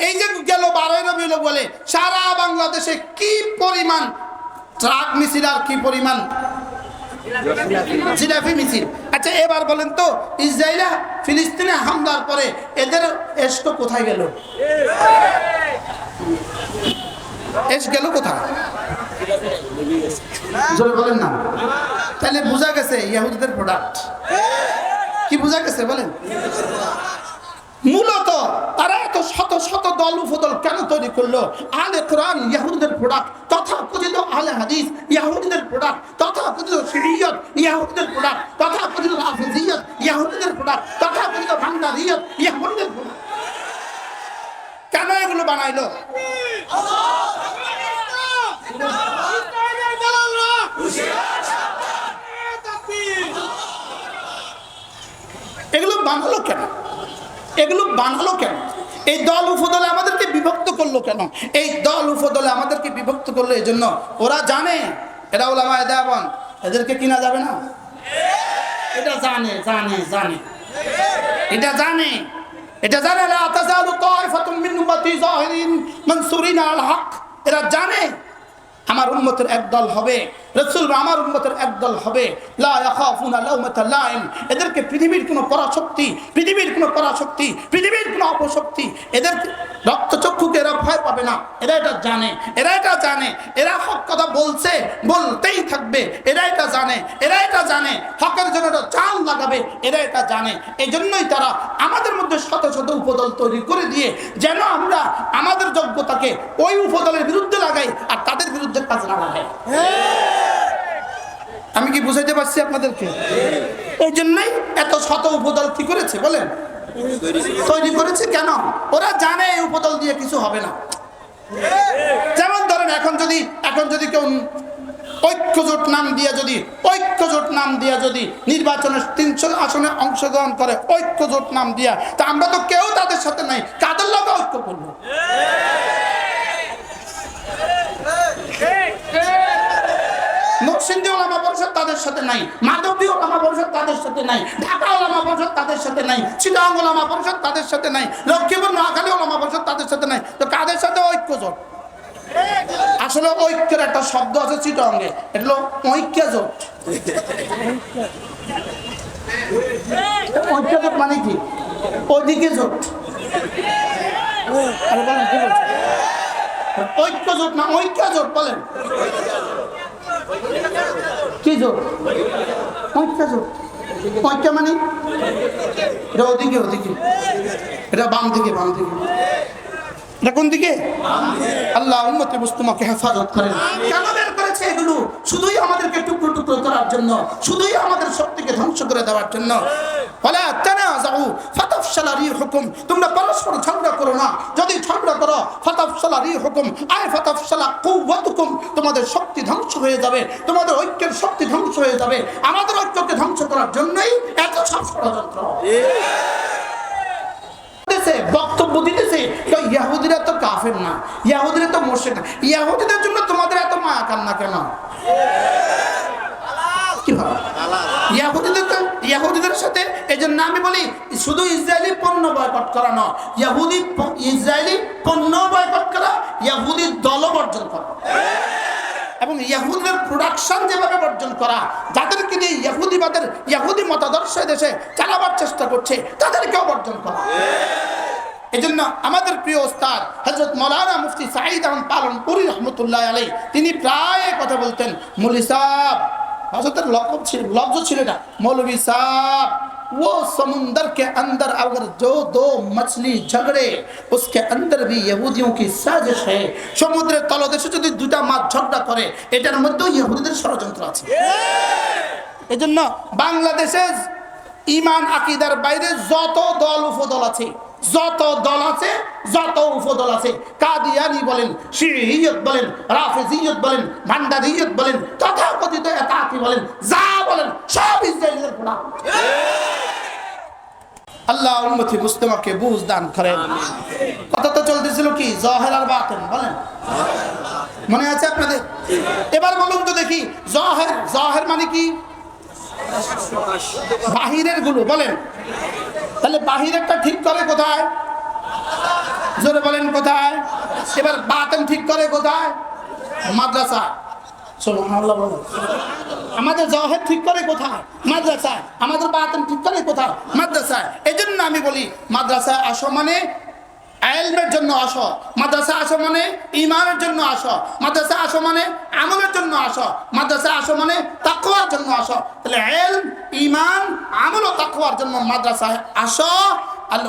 এই যে গেল বারোই রবিউল বলে সারা বাংলাদেশে কি পরিমাণ ট্রাক মিছিল আর কি পরিমাণ মিছিল? আচ্ছা এবার বলেন তো এদের এসটো কোথায় গেল? এস গেল কোথায়? বলেন না। তাহলে বোঝা গেছে ইয়াহুদিদের প্রোডাক্ট কি বোঝা গেছে, বলেন? মূলত তারা এত শত শত দল উপদল কেন তৈরি করল? আলে কোরআন ইয়াহুদিদের প্রোডাক্ট তথা কথিত আলে হাদিস ইয়াহুদিদের প্রোডাক্ট তথা কথিত সিরিয়ত ইয়াহুদিদের প্রোডাক্ট তথা কথিত হাফিজিয়ত ইয়াহুদিদের প্রোডাক্ট তথা কথিত ভান্ডারিয়ত প্রোডাক্ট কেন এগুলো বানাইলো? এগুলো বানালো কেন? এগুলো বানালো কেন? এই দল উপদলে আমাদেরকে বিভক্ত করল কেন? এই দল উপদলে আমাদেরকে বিভক্ত করল এই জন্য ওরা জানে, এরা ওলামা দেওয়ান এদেরকে কিনা যাবে না? এটা জানে জানে জানে। এটা জানে। এটা জানে, লা তাজালু তাইফাতুম মিন উম্মতি যাহিরিন মানসুরিন আল হক। এরা জানে। আমার উন্মতের একদল হবে রসুল আমার উন্মতের একদল হবে। এদেরকে পৃথিবীর কোনো পরাশক্তি, পৃথিবীর কোনো পরাশক্তি, পৃথিবীর কোনো অপশক্তি এদের রক্তচক্ষুকে ভয় পাবে না। এরা এটা জানে এরা এটা জানে। এরা হক কথা বলছে বলতেই থাকবে। এরা এটা জানে এরা এটা জানে। হকের জন্য এটা চাল লাগাবে এরা এটা জানে। এই জন্যই তারা আমাদের মধ্যে শত শত উপদল তৈরি করে দিয়ে যেন আমরা আমাদের যোগ্যতাকে ওই উপদলের বিরুদ্ধে লাগাই আর তাদের বিরুদ্ধে কাজ না লাগাই। আমি কি বুঝাইতে পারছি আপনাদেরকে? এই জন্যই এত শত উপদল কি করেছে বলেন? তৈরি করেছে কেন? ওরা জানে এই উপদল দিয়ে কিছু হবে না। যেমন ধরেন এখন যদি এখন যদি কেউ ঐক্যজোট নাম দিয়ে যদি, ঐক্যজোট নাম দিয়ে যদি নির্বাচনের তিনশো আসনে অংশগ্রহণ করে, ঐক্যজোট নাম দিয়া, তা আমরা তো কেউ তাদের সাথে নাই। কাদের লোক ঐক্য করব? নরসিংদী ওলামা পরিষদ তাদের সাথে নাই মাধবদী ওলামা পরিষদ তাদের সাথে নাই ঢাকা ওলামা পরিষদ তাদের সাথে নাই চিটাং ওলামা পরিষদ তাদের সাথে নাই, লক্ষ্মীপুর নোয়াখালী ওলামা পরিষদ তাদের সাথে নাই। তো কাদের সাথে ঐক্য জোট আসলে ঐক্যের একটা শব্দ আছে চিটঙ্গে এটা হলো ঐক্য জোট ঐক্য জোট মানে কি? ওইদিকে জোট। আরে? ঐক্য জোট না ঐক্য জোট বলেন। কি জোর? ঐক্য জোর? ঐক্য মানে? এটা ওদিকে ওদিকে। এটা বাম দিকে বাম দিকে। এটা কোন দিকে? আল্লাহ উম্মতে মুস্তমাকে হেফাজত করেন। কেন বের করেছে এগুলো শুধুই আমাদেরকে টুকরো করার জন্য শুধুই আমাদের শক্তিকে ধ্বংস করে দেওয়ার জন্য। তোমরা করো না। যদি ধ্বংস হয়ে যাবে। তোমাদের ঐক্যের শক্তি ধ্বংস হয়ে যাবে। আমাদের ঐক্যকে ধ্বংস করার জন্যই এত বক্তব্য দিতেছে ইয়াহুদিরা তো কাফের না। ইয়াহুদিরা তো মোর্শেক না। ইয়াহুদিদের জন্য তোমাদের এত মায়া কান্না কেন কি ভাবে? ইয়াহুদিদের সাথে, এই জন্য আমি বলি, শুধু ইসরায়েলি পণ্য বয়কট করা নয়, ইয়াহুদি ইসরায়েলি পণ্য বয়কট করা, ইয়াহুদি দল বর্জন করা। এবং ইয়াহুদের প্রোডাকশন যেভাবে বর্জন করা, যাদেরকে দিয়ে ইয়াহুদিবাদের, ইয়াহুদি মতাদর্শ দেশে চালাবার চেষ্টা করছে, তাদেরকেও বর্জন করা। এই জন্য আমাদের প্রিয় ওস্তাদ হজরত মৌলানা মুফতি সাঈদ আহমদ পালন পুরী রহমতুল্লাহ আলাই তিনি প্রায় কথা বলতেন, মৌলি সাহ হজরতের লকব ছিল লফজ ছিল না মৌলভী সাহ वो समुंदर के अंदर अगर जो दो मछली झगड़े उसके अंदर भी यहूदियों की साजिश है সমুদ্রের তলদেশে যদি দুটা মাছ ঝগড়া করে এটার মধ্যেও ইহুদিদের ষড়যন্ত্র আছে এজন্য বাংলাদেশে ইমান আকিদার বাইরে যত দল উপদল আছে যত দল আছে, যত উপদল আছে, কাদিয়ানি বলেন শিরিয়ত বলেন, রাফেজিয়ত বলেন, ভান্ডারিয়ত বলেন, তথাকথিত একাকি বলেন, যা বলেন, সব ইসরায়েলের প্রোডাক্ট আল্লাহ উম্মতি মুস্তামাকে বুঝ দান করেন। কথা তো চলতেছিল কি? জহের আর বাতেন, বলেন। মনে আছে আপনাদের? এবার বলুন তো দেখি, জহের জহের মানে কি? বাহিরেরগুলো, বলেন। তাহলে বাহিরেরটা ঠিক করে কোথায়? জোরে বলেন কোথায়? এবার বাতেন ঠিক করে কোথায়? মাদ্রাসা। আমাদের জহের ঠিক করে কোথায়? মাদ্রাসায়। আমাদের বাতেন ঠিক করে কোথায়? মাদ্রাসায়। এই জন্য আমি বলি, মাদ্রাসায় আসো মানে আইলমের জন্য আসো। মাদ্রাসা আসো মানে ইমানের জন্য আসো। মাদ্রাসা আসো মানে আমলের জন্য আসো। মাদ্রাসা আসো মানে তাকওয়ার জন্য আসো। তাহলে এলম ইমান আমল ও তাকওয়ার জন্য মাদ্রাসায় আসো। আর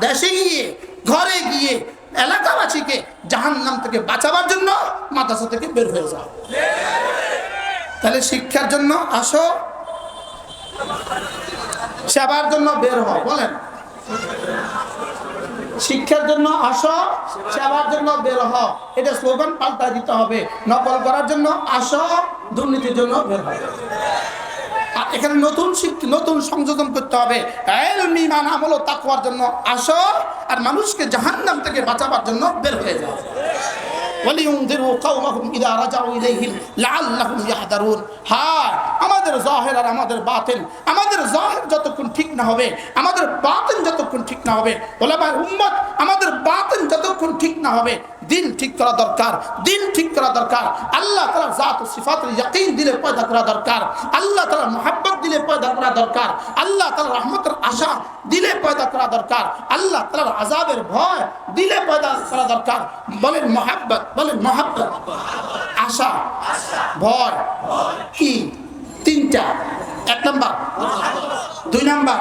দেশে গিয়ে, ঘরে গিয়ে, এলাকাবাসীকে জাহান্নাম থেকে বাঁচাবার জন্য মাদ্রাসা থেকে বের হয়ে যাও। তাহলে শিক্ষার জন্য আসো। সেবার জন্য বের হও বলেন। শিক্ষার জন্য আসো সেবার জন্য বের হও এটা স্লোগান পাল্টা দিতে হবে। নকল করার জন্য আসো দুর্নীতির জন্য বের হও আর এখানে নতুন নতুন সংযোজন করতে হবে। ঈমান, আমল তাকওয়ার জন্য আসো আর মানুষকে জাহান্নাম থেকে বাঁচাবার জন্য বের হয়ে যাও। ওয়ালিউনজিরু কওমাহুম ইদা রাজাউ ইলাইহিম লাআল্লাহুম ইয়াহদারুন। হ্যাঁ আমাদের জাহির আর আমাদের বাতিন আমাদের জাহির যতক্ষণ ঠিক না হবে, আমাদের বাতিন যতক্ষণ ঠিক না হবে, ওলামায়ে উম্মত, আমাদের বাতিন যতক্ষণ ঠিক না হবে দিল ঠিক করা দরকার, দিন ঠিক করা দরকার। আল্লাহ তাআলা জাত ও সিফাতের দিলে পয়দা করা দরকার। আল্লাহ তাআলা মোহাব্বত দিলে পয়দা করা দরকার। আল্লাহ তাআলা রহমতের আশা দিলে পয়দা করা দরকার। আল্লাহ তাআলার আযাবের ভয় দিলে পয়দা করা দরকার। বলেন মোহাব্বত বলেন মোহাব্বত। আশা, ভয়, কি? তিনটা। এক নম্বর। দুই নম্বর।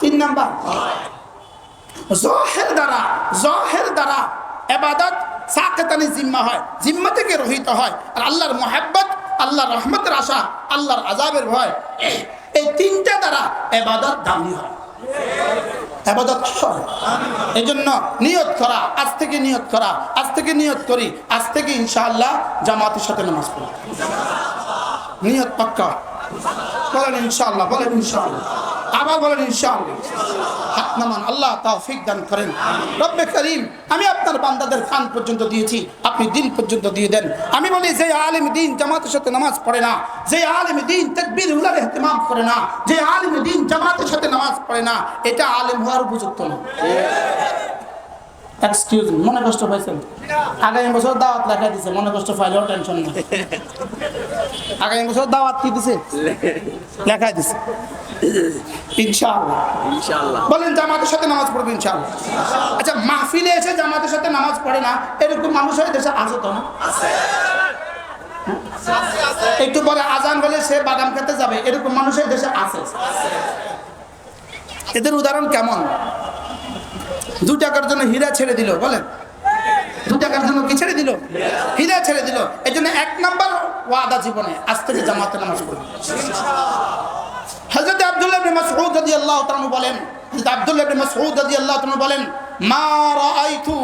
তিন নম্বর। জহের দ্বারা জহের দ্বারা এবাদত সাকেতানি জিম্মা হয়, জিম্মা থেকে রহিত হয়। আর আল্লাহর মোহাব্বত, আল্লাহর রহমতের আশা, আল্লাহর আজাবের ভয়, এই- তিনটা দ্বারা এবাদত দামি হয়। এই জন্য নিয়ত করা, আজ থেকে নিয়ত করা, আজ থেকে নিয়ত করি, আজ থেকে ইনশাআল্লাহ জামাতের সাথে নামাজ পড়ি নিয়ত পাক্কা। বলেন ইনশাআল্লাহ বলেন ইনশাআল্লাহ। আবার বলেন ইনশাআল্লাহ। হাত নামান আল্লাহ তৌফিক দান করেন। রব্বে করিম আমি আপনার বান্দাদের কান পর্যন্ত দিয়েছি আপনি দিন পর্যন্ত দিয়ে দেন। আমি বলি যে আলিম দিন জামাতের সাথে নামাজ পড়ে না যে আলিম দিন তাকবীর উলার ইহতিমাম করে না যে আলিম দিন জামাতের সাথে নামাজ পড়ে না এটা আলিম হওয়ার উপযুক্ত না। এক্সকিউজ মনে কষ্ট পাইছেন? আগামী বছর দাওয়াত লেখা দিছে মনে কষ্ট পাইলেও টেনশন নেই। আগামী বছর দাওয়াত কি দিছে? লেখা দিছে। ইনশাআল্লাহ। ইনশাআল্লাহ। বলেন জামাতের সাথে নামাজ পড়বে ইনশাআল্লাহ। আচ্ছা মাহফিলে এসে জামাতের সাথে নামাজ পড়ে না এরকম মানুষ হয় দেশে আছে তো না? একটু পরে আজান বলে সে বাদাম খেতে যাবে এরকম মানুষের দেশে আছে। এদের উদাহরণ কেমন? দু টাকার জন্য হীরা ছেড়ে দিল বলেন। দু টাকার জন্য কি ছেড়ে দিল? হীরা ছেড়ে দিল। এই জন্য এক নাম্বার ওয়াদা জীবনে আজ থেকে জামাতে নামাজ পড়বে। হযরত আব্দুল্লাহ মাসউদ রাদিয়াল্লাহু তাআলা বলেন, হযরত আব্দুল্লাহ মাসউদ রাদিয়াল্লাহু তাআলা বলেন, মা রাআইতু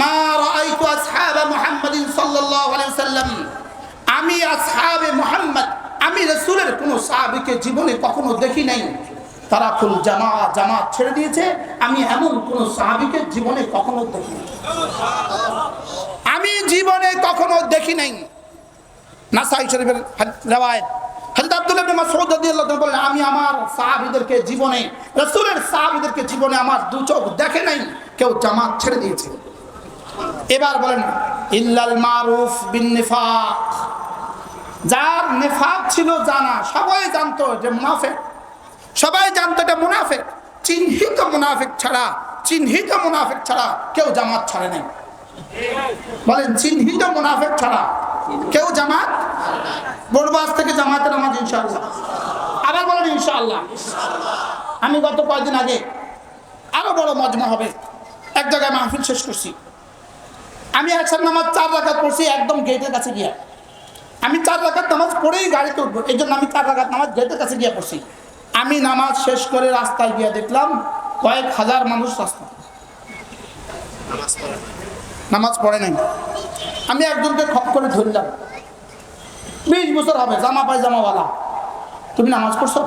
মা রাআইতু আসহাব মুহাম্মাদিন সাল্লাল্লাহু আলাইহি ওয়াসাল্লাম। আমি আসহাবে মুহাম্মদ, আমি রাসূলের কোন সাহাবীকে জীবনে কখনো দেখি নাই। তারা ফুল জামা জামাত ছেড়ে দিয়েছে। আমি এমন কোন সাহাবীকে জীবনে কখনো দেখি আমি জীবনে কখনো দেখি নাই। নাসাই শরীফের রেওয়ায়ত। হযরত আব্দুল্লাহ ইবনে মাসউদ রাদিয়াল্লাহু তাআলা বলেন, আমি আমার সাহাবীদেরকে জীবনে, রাসূলের সাহাবীদেরকে জীবনে আমার দু চোখ দেখে নাই, কেউ জামাত ছেড়ে দিয়েছে। এবার বলেন, ইল্লাল মারুফ বিন নিফাক। যার নেফাক ছিল জানা, সবাই জানতো যে মুনাফিক। সবাই জানতো এটা মুনাফিক। চিহ্নিত মুনাফিক ছাড়া, চিহ্নিত মুনাফিক ছাড়া কেউ জামাত ছাড়ে নাই। বলেন, চিহ্নিত মুনাফিক ছাড়া কেউ জামাত? আজ থেকে জামাতের নামাজ ইনশাআল্লাহ। আবার বলেন, ইনশাআল্লাহ। আমি গত কয়েকদিন আগে আরও বড় মজমা হবে। এক জায়গায় মাহফিল শেষ করছি। আমি একসাথে নামাজ চার রাখাত পড়ছি, একদম গেটের কাছে গিয়া। আমি চার রাখাত নামাজ পড়েই গাড়িতে উঠবো, এই জন্য আমি চার রাখাত নামাজ গেটের কাছে গিয়ে পড়ছি। আমি নামাজ শেষ করে রাস্তায় গিয়ে দেখলাম কয়েক হাজার মানুষ রাস্তা নামাজ পড়ে নাই। আমি একজনকে খপ করে ধরলাম। বিশ বছর হবে জামা পায় জামাওয়ালা তুমি নামাজ পড়ছো?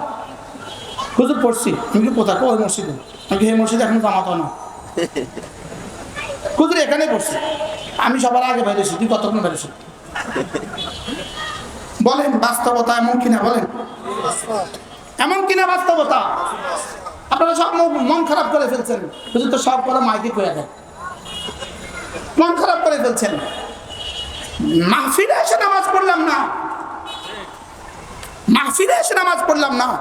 হুজুর পড়ছি। আমি কি কোথায়? ওই মসজিদে। আমি কি এই মসজিদে এখন জামাতো না। হুজুর এখানে পড়ছি। আমি সবার আগে বেরিয়েছি তুই কতক্ষণ বেরিয়েছি বলেন বাস্তবতা এমন কিনা বলেন? এমন কিনা বাস্তবতা? আপনারা সব মন- খারাপ করে ফেলছেন। হুজুর তো সব করে মাইকে কয়ে দেন মন খারাপ করে ফেলছেন। মাহফিলে এসে নামাজ পড়লাম না। মাহফিলে এসে নামাজ পড়লাম না।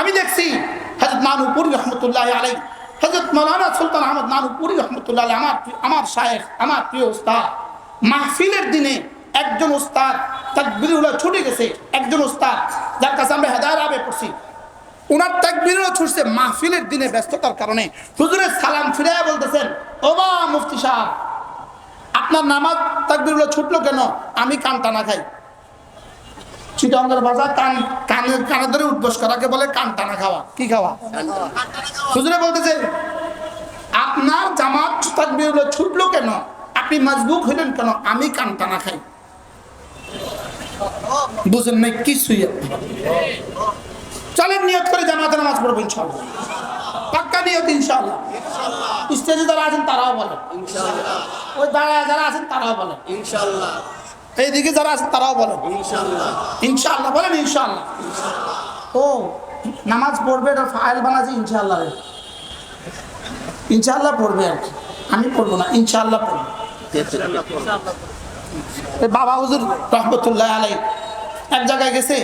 আমি দেখছি হজরত নানুপুরি রহমতুল্লাহ আলাই হজরত মৌলানা সুলতান আহমদ নানুপুরি রহমতুল্লাহ আমার আমার শায়েখ, আমার প্রিয় উস্তাদ, মাহফিলের দিনে একজন উস্তাদ তাকবিরুল্লাহ ছুটে গেছে, একজন উস্তাদ যার কাছে আমরা হেদায়ত আবে পড়ছি ওনার তাকবিরও ছুটছে মাহফিলের দিনে ব্যস্ততার কারণে। হুজুরের সালাম ফিরে বলতেছেন ওবা মুফতি সাহেব, আপনার নামাজ তাকবিরুল্লাহ ছুটলো কেন? আমি কান টানা খাই। কান ধরে করাকে বলে কান টানা খাওয়া, কি খাওয়া? আপনার জামাত ছুটলো কেন? আপনি মজবুক হইলেন কেন? আমি কান টানা খাই। বুঝেন নাই কিছুই আপনি। চলেন নিয়ত করে জামাতে নামাজ পড়ব ইনশাল্লাহ। পাক্কা নিয়ত ইনশাল্লাহ। স্টেজে যারা আছেন তারাও বলে ওই দাঁড়ায় যারা আছেন তারাও ইনশাল্লাহ। এইদিকে যারা আছেন তারাও বলে ইনশাল্লাহ। ইনশাল্লাহ বলেন ইনশাল্লাহ। ও নামাজ পড়বে এটা ফাইল বানাচ্ছে ইনশাল্লাহ। ইনশাল্লাহ পড়বে আর কি। আমি পড়ব না ইনশাল্লাহ পড়ব। বাবা হুজুর রহমতুল্লাহ আলাই এক জায়গায় গেছে,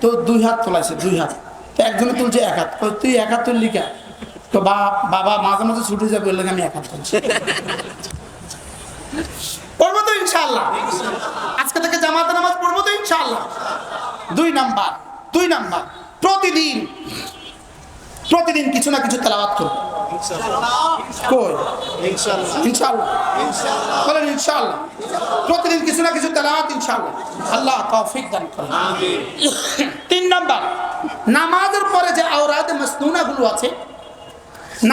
তো দুই হাত তোলাইছে, দুই হাত। একজনে তুলছে এক হাত। তুই এক হাত তুললি কে? তো বাবা মাঝে মাঝে ছুটে যাবে, বললে, আমি এক হাত তুলছি। পড়ব তো ইনশাল্লাহ আজকে থেকে জামাতে নামাজ পড়ব তো ইনশাল্লাহ দুই নাম্বার দুই নাম্বার, প্রতিদিন প্রতিদিন কিছু না কিছু তেলাওয়াত করব। কই? ইনশাল্লাহ ইনশাল্লাহ বলেন ইনশাল্লাহ প্রতিদিন কিছু না কিছু তেলাওয়াত ইনশাল্লাহ আল্লাহ তৌফিক দান করেন। তিন নাম্বার নামাজের পরে যে আওরাদ মাসনুনাগুলো আছে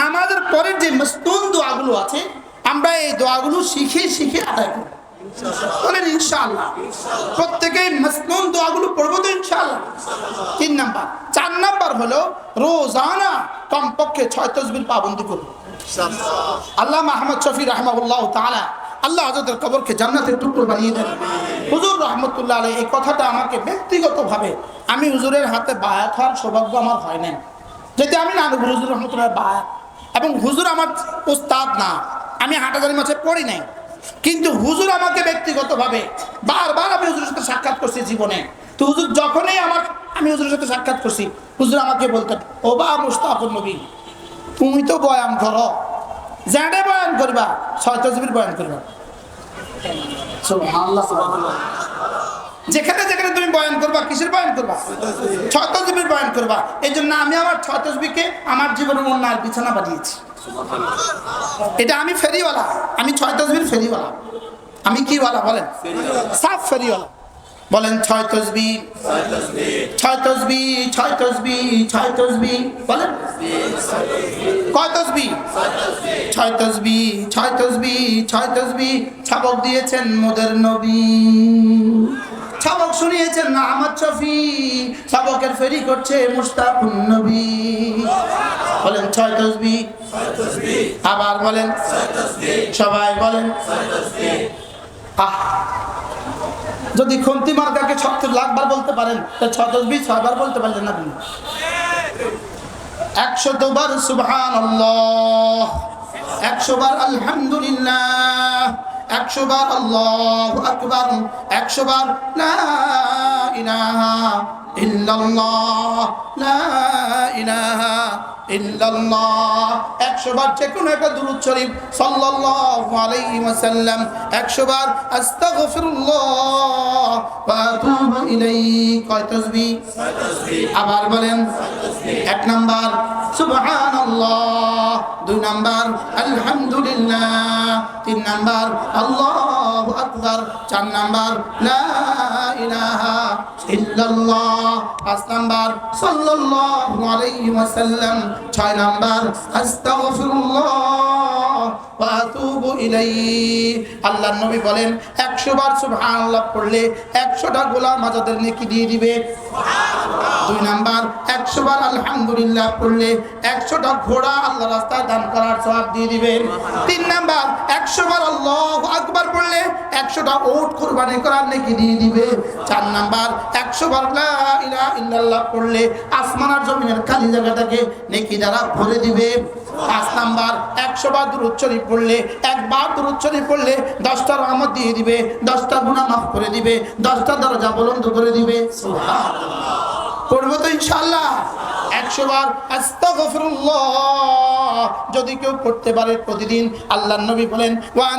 নামাজের পরের যে মসনুন দোয়াগুলো আছে আমরা এই দোয়াগুলো শিখে শিখে আদায় করব। বলেন ইনশাআল্লাহ। প্রত্যেকেই মসনুন দোয়াগুলো পড়ব তো তিন নাম্বার। চার নাম্বার হলো রোজানা কমপক্ষে ছয় তসবির পাবন্দি করব আল্লাহ মাহমদ শফি রহমাউল্লাহ তাআলা আল্লাহ হজরতের কবরকে জান্নাতের টুকরো বানিয়ে দেন। হুজুর রহমতুল্লাহ আলাই এই কথাটা আমাকে ব্যক্তিগতভাবে আমি হুজুরের হাতে বায়াত হওয়ার সৌভাগ্য আমার হয় নাই। যদি আমি না হুজুর রহমতুল্লাহ বায়াত এবং হুজুর আমার উস্তাদ না, আমি হাটাজারি মাছে পড়ি নাই। কিন্তু হুজুর আমাকে ব্যক্তিগতভাবে বারবার আমি হুজুরের সাথে সাক্ষাৎ করছি জীবনে। তো হুজুর যখনই আমার আমি হুজুরের সাথে সাক্ষাৎ করছি হুজুর আমাকে বলতেন ও বা মুস্তাফুল নবী তুমি তো বয়ান করো। জ্যাডে বয়ান করবা ছয় তসবির বয়ান করবা। সুবহানাল্লাহ, সুবহানাল্লাহ। যেখানে যেখানে তুমি বয়ান করবা, কিসের বয়ান করবা? ছয় বয়ান করবা। এই জন্য আমি আমার ছয় আমার জীবনের অন্যার বিছানা বানিয়েছি। এটা আমি ফেরিওয়ালা। আমি ছয় তসবির ফেরিওয়ালা। আমি কি ওয়ালা বলেন? সাফ ফেরিওয়ালা। বলেন, ছয় তসবি ছয় তসবি ছয় তসবি ছয় তসবি বলেন? কয় তসবি ছয় তসবি ছয় তসবি ছয় তসবি ছাবক দিয়েছেন মোদের নবী। ছাবক শুনিয়েছেন আহমদ শফি। ছাবকের ফেরি করছে মুস্তাফুন নবী। বলেন, ছয় তসবি। আবার বলেন, সবাই বলেন, আহ, যদি খন্তি মার্কাকে ছত্রিশ লাখ বার বলতে পারেন, তা ছ তসবি ছয়বার বলতে পারলেন না আপনি একশো বার সুবহান একশো বার আলহামদুলিল্লাহ। একশো বার আল্লাহ আকবার একশো বার লা ইলাহা ইল্লাল্লাহ, লা ইলাহা ইল্লাল্লাহ। একশো বার যে কোনো একটা দুরুদ শরীফ, সাল্লাল্লাহু আলাইহি ওয়াসাল্লাম। একশো বার আস্তাগফিরুল্লাহ। কয় আবার বলেন এক নাম্বার সুবহানাল্লাহ। দুই নাম্বার আলহামদুলিল্লাহ। তিন নাম্বার আল্লাহু আকবার। চার নাম্বার লা ইলাহা ইল্লাল্লাহ। পাঁচ নাম্বার সাল্লাল্লাহু আলাইহি ওয়াসাল্লাম। ছয় নাম্বার আস্তাগফিরুল্লাহ। আল্লাহর নবী বলেন 100 বার সুবহানাল্লাহ পড়লে 100টা গোলাম আজাদের নেকি দিয়ে দিবে। দুই নাম্বার, একশো বার আলহামদুলিল্লাহ পড়লে একশোটা ঘোড়া আল্লাহ রাস্তায় দান করার সব দিয়ে দিবেন তিন নাম্বার, একশো বার আল্লাহ আকবার পড়লে একশোটা ওট কোরবানি করার নাকি দিয়ে দিবে। চার নাম্বার, একশো বার ইল্লাল্লাহ পড়লে আসমান আর জমিনের খালি জায়গাটাকে নেকি দ্বারা ভরে দিবে। পাঁচ নাম্বার, একশো বার দূরচ্ছরি পড়লে, একবার দূরচ্ছরি পড়লে দশটা রহমত দিয়ে দিবে, দশটা গুণা মাফ করে দিবে, দশটা দরজা বলন্দ করে দিবে। পড়ব তো ইনশাল্লাহ একশো বার, আস্তাগফিরুল্লাহ। যদি কেউ পড়তে পারে প্রতিদিন, আল্লাহর নবী বলেন ওয়ান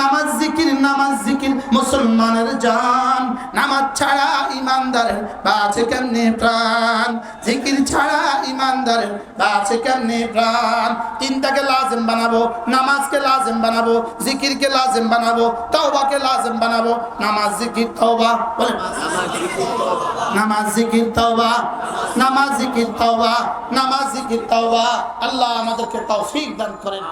নামাজ জিকির নামাজ জিকির, মুসলমানের জান। নামাজ ছাড়া ইমানদারের বাঁচে কেমনে প্রাণ? জিকির ছাড়া ইমানদারের বাঁচে কেমনে প্রাণ? তিনটাকে লাজেম বানাবো, নামাজকে লাজেম বানাবো, জিকিরকে লাজেম বানাবো, তওবাকে লাজেম বানাবো। নামাজ জিকির, তওবা, বলে নামাজ জিকির, তওবা, নামাজ জিকির, তওবা, নামাজ জিকির, তওবা। আল্লাহ আমাদেরকে তৌফিক দান করেন।